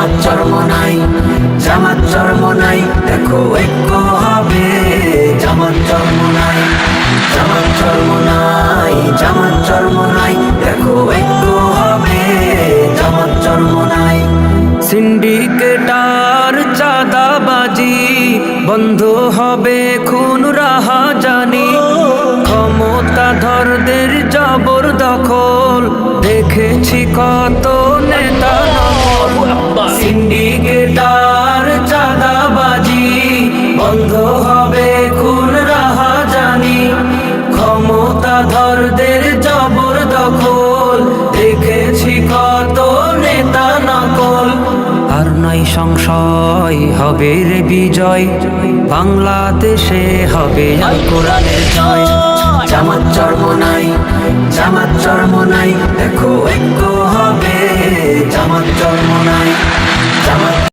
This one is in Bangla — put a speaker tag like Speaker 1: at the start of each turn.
Speaker 1: জামাত চর্ম নাই, জামাত চর্ম নাই, দেখো ঐক্য হবে। জামাত চর্ম নাই, জামাত চর্ম নাই, জামাত চর্ম নাই, দেখো ঐক্য হবে। জামাত চর্ম নাই। সিন্ডিকেটার চাঁদাবাজি বন্ধ হবে খুন রাহা জানি ক্ষমতাধরদের জবর দখল দেখেছি কত বন্ধ হবে খুন রাহা জানি ক্ষমতাধরদের জবর দখল। দেখেছি কত নেতা নকল। আর নয় সংশয় হবে রে বিজয়। বাংলাদেশে হবে কোরআনের জয়। জামাত চর্ম নাই, জামাত চর্ম নাই। দেখো ঐক্য হবে, জামাত চর্ম নাই